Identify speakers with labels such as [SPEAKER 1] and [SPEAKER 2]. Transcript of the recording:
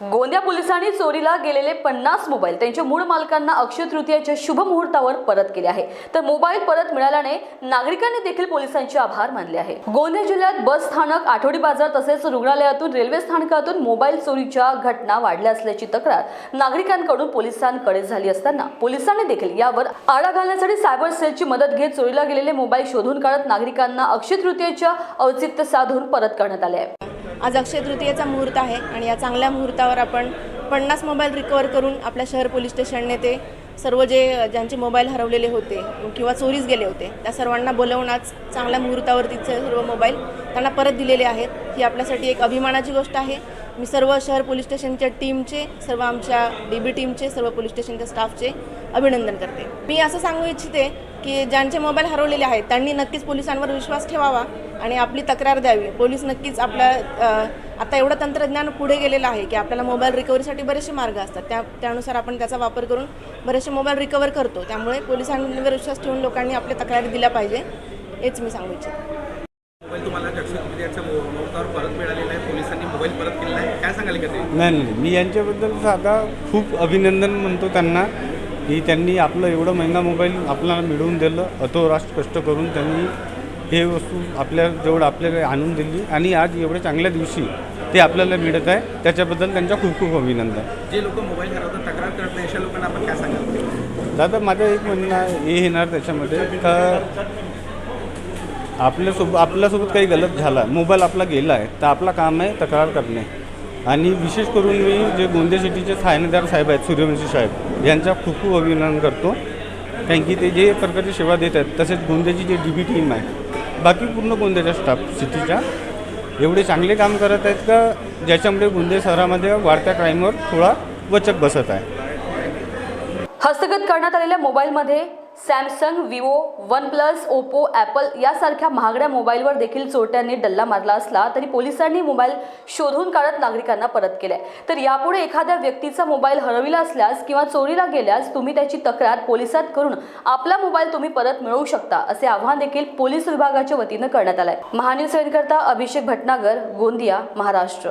[SPEAKER 1] गोंदिया पोलिसांनी चोरीला गेलेले पन्नास मोबाईल त्यांच्या मूळ मालकांना अक्षय तृतीयाच्या शुभ मुहूर्तावर परत केले आहे. तर मोबाईल परत मिळाल्याने नागरिकांनी देखील पोलिसांचे आभार मानले आहे. गोंदिया जिल्ह्यात बस स्थानक आठवडी बाजार तसेच रुग्णालयातून रेल्वे स्थानकातून मोबाईल चोरीच्या घटना वाढल्या असल्याची तक्रार नागरिकांकडून पोलिसांकडे झाली असताना पोलिसांनी देखील यावर आळा घालण्यासाठी सायबर सेलची मदत घेत चोरीला गेलेले मोबाईल शोधून काढत नागरिकांना अक्षय तृतीयेच्या औचित्य साधून परत करण्यात आले आहे.
[SPEAKER 2] आज अक्षय तृतीयेचा मुहूर्त आहे आणि या चांगल्या मुहूर्तावर आपण पन्नास मोबाईल रिकवर करून आपल्या शहर पोलीस स्टेशनने ते सर्व जे ज्यांचे मोबाईल हरवलेले होते किंवा चोरीस गेले होते त्या सर्वांना बोलवून आज चांगल्या मुहूर्तावर तिचे सर्व मोबाईल त्यांना परत दिलेले आहेत. ही आपल्यासाठी एक अभिमानाची गोष्ट आहे. मी सर्व शहर पोलीस स्टेशनच्या टीमचे सर्व आमच्या डी बी टीमचे सर्व पोलीस स्टेशनच्या स्टाफचे अभिनंदन करते. मी असं सांगू इच्छिते की ज्यांचे मोबाईल हरवलेले आहेत त्यांनी नक्कीच पोलिसांवर विश्वास ठेवावा आणि आपली तक्रार द्यावी. पोलीस नक्कीच आपल्या आता एवढं तंत्रज्ञान पुढे गेलेलं आहे की आपल्याला मोबाईल रिकव्हरीसाठी बरेचसे मार्ग असतात. त्या त्यानुसार आपण त्याचा वापर करून बरेचसे मोबाईल रिकवर करतो. त्यामुळे पोलिसांवर विश्वास ठेवून लोकांनी आपल्या तक्रारी दिल्या पाहिजे हेच मी सांगू इच्छिते.
[SPEAKER 3] मोबाईल तुम्हाला अक्षय तृतीयाच्या मु- मुहूर्तावर परत मिळालेला आहे. पोलिसांनी मोबाईल परत केलेला आहे. काय सांगाल का ते
[SPEAKER 4] नाही नाही. मी यांच्याबद्दल आता खूप अभिनंदन म्हणतो त्यांना. की त्यांनी आपलं एवढं महिना मोबाईल आपल्याला मिळवून दिलं अतोराष्ट्र कष्ट करून त्यांनी हे वस्तू आपल्या जवळ आपल्याला आणून दिली आणि आज एवढ्या चांगल्या दिवशी ते आपल्याला मिळत आहे. त्याच्याबद्दल त्यांच्या खूप खूप अभिनंदन.
[SPEAKER 3] जे लोक मोबाईल हरवतात तक्रार करत नाही अशा लोकांना आपण काय सांगाल?
[SPEAKER 4] दादा माझं एक म्हणणं हे येणार त्याच्यामध्ये का आपल्यासोबत आपल्यासोबत काही गलत झाला मोबाईल आपला गेला आहे तर आपला काम आहे तक्रार करणे. आणि विशेष करून मी जे गोंदिया सिटीचे थायनेदार साहेब आहेत सूर्यवंशी साहेब यांचा खूप खूप अभिनंदन करतो. कारण की ते जे प्रकारची सेवा देत आहेत तसेच गोंदियाची जी डी बी टीम आहे बाकी पूर्ण गोंदियाच्या स्टाफ सिटीच्या एवढे चांगले काम करत आहेत का ज्याच्यामुळे गोंदिया शहरामध्ये वाढत्या क्राईमवर थोडा वचक बसत आहे.
[SPEAKER 1] हस्तगत करण्यात आलेल्या मोबाईलमध्ये Samsung Vivo OnePlus Oppo Apple यासारख्या महागड्या मोबाईलवर देखील चोरट्यांनी डल्ला मारला असला तरी पोलिसांनी मोबाईल शोधून काढत नागरिकांना परत केलाय. तर यापुढे एखाद्या व्यक्तीचा मोबाईल हरविला असल्यास किंवा चोरीला गेल्यास तुम्ही त्याची तक्रार पोलिसात करून आपला मोबाईल तुम्ही परत मिळवू शकता असे आव्हान देखील पोलीस विभागाच्या वतीनं करण्यात आलंय. महान्यूज करता अभिषेक भटनागर गोंदिया महाराष्ट्र.